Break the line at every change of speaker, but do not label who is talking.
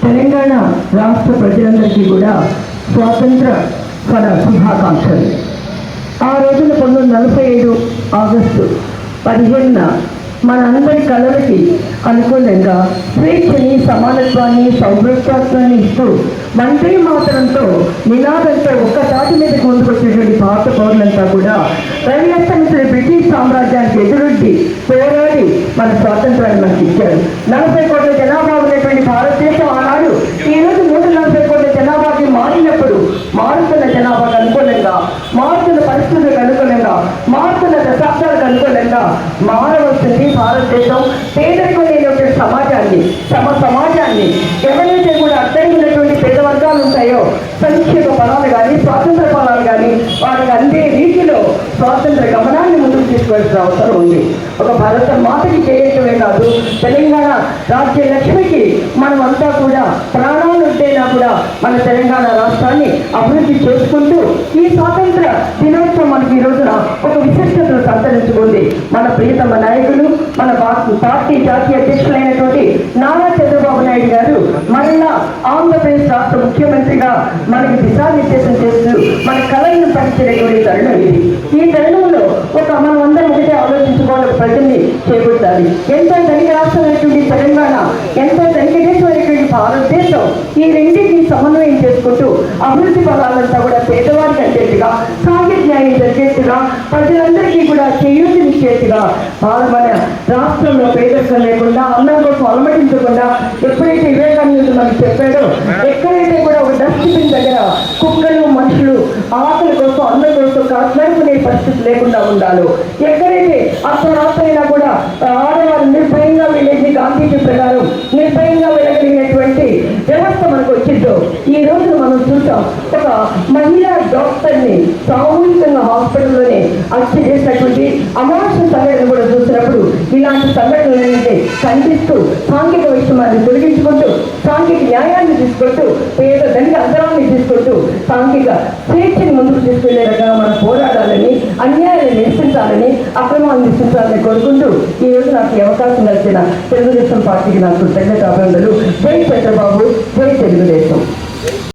తెలంగాణ రాష్ట్ర ప్రజలందరికీ కూడా స్వాతంత్ర ఫల శుభాకాంక్షలు. ఆ రోజున పంతొమ్మిది వందల నలభై ఏడు ఆగస్టు పదిహేనున మనందరి కళలకి అనుకూలంగా స్వేచ్ఛని సమానత్వాన్ని సౌభ్రత్వాన్ని ఇస్తూ వందే మాత్రంతో నినాదంతో ఒక్క తాటి మీదకి ముందుకొచ్చినటువంటి భారత పౌరులంతా కూడా రవి బ్రిటిష్ సామ్రాజ్యానికి ఎదురొడ్డి పోరాడి మన స్వాతంత్రాన్ని మనకి ఇచ్చారు నలభై కోట్ల జనాభా ఉన్నటువంటి భారత ఆనాడు ఈ రోజు నూట నలభై కోట్ల జనాభాకి మారినప్పుడు మారుతున్న జనాభాకు అనుకూలంగా మారుతున్న పరిస్థితులకు అనుకూలంగా మారుతున్న దశాబ్దాలకు అనుకూలంగా మారవలసింది భారతదేశం పేదరికం లేనటువంటి సమాజాన్ని తమ సమాజాన్ని ఎవరైతే కూడా అర్థమైనటువంటి పేద వర్గాలు ఉంటాయో సంక్షేమ ఫలాలు కానీ స్వాతంత్ర ఫలాలు కానీ వారికి అందే రీతిలో స్వాతంత్ర గమనాన్ని ముందుకు తీసుకువలసిన అవసరం ఉంది. ఒక భారత మాతకి చేయటమే కాదు తెలంగాణ రాజ్య లక్ష్మికి మనం అంతా కూడా ప్రాణాలు ఉంటేనా కూడా మన తెలంగాణ రాష్ట్రాన్ని అభివృద్ధి చేసుకుంటూ ఈ స్వాతంత్ర దినోత్సవం మనకి ఈ రోజున ఒక విశిష్టతను సంతరించుకుంది. మన ప్రియతమ నాయకులు మన పార్టీ జాతీయ అధ్యక్షులైనటువంటి నారా చంద్రబాబు నాయుడు గారు మరలా ఆంధ్రప్రదేశ్ రాష్ట్ర ముఖ్యమంత్రిగా మనకి దిశానిర్దేశం చేస్తూ మన కళలను పంచినటువంటి తరుణం ఇది. ఈ తరుణంలో ఒక మనం అందరం ఒకటే ఆలోచించుకోవాలి ఒక ప్రజల్ని చేపట్టాలి ఎంతో ధనిక రాష్ట్రమైనటువంటి తెలంగాణ ఎంతో ధనిక దేశమైనటువంటి భారతదేశం ఈ రెండింటిని సమన్వయం చేసుకుంటూ అభివృద్ధి పదాలంతా కూడా పేదవారికి అందేట్టుగా సాహిత్య న్యాయం జరిగేట్టుగా ప్రజలందరికీ కూడా చేయూతనిచ్చేట్టుగా భారత మన రాష్ట్రంలో పేదరికం లేకుండా అందరి కోసం అలమటించకుండా ఎప్పుడైతే వివేకానందుడు మనకు చెప్పాడో ఎక్కడైతే కూడా ఒక డస్ట్బిన్ దగ్గర కుక్కలు మనుషులు ఆకలి కోసం అందరి కోసం కాట్లాడుకునే పరిస్థితి లేకుండా ఉండాలో ఎక్కడైతే అర్ధరాత్రైనా కూడా ఆడవారు నిర్భయంగా వెళ్ళేది గాంధీజీ ప్రకారం నిర్భయంగా వెళ్ళగలిగినటువంటి వ్యవస్థ మనకు వచ్చిందో ఈ రోజు మనం చూసాం ఒక మహిళా డాక్టర్ని సామూహికంగా హాస్పిటల్లోనే హత్య చేసినటువంటి అమానుష సంఘటన కూడా చూసినప్పుడు ఇలాంటి సంఘటనలన్నింటి ఖండిస్తూ సాంఘిక విషయాన్ని తొలగించుకుంటూ సాంఘిక న్యాయాన్ని తీసుకుంటూ పేద ధనిక అంతరాన్ని తీసుకుంటూ సాంఘిక స్వేచ్ఛని ముందుకు తీసుకెళ్ళే రకంగా మనం పోరాడాలని అన్యాయాన్ని నిరసించాలని అక్రమాలు నిరసించాలని కోరుకుంటూ ఈ రోజు నాకు ఈ అవకాశం దక్కిన తెలుగుదేశం పార్టీకి నాకు కృతజ్ఞత అభినందనలు జై చంద్రబాబు జై తెలుగుదేశం.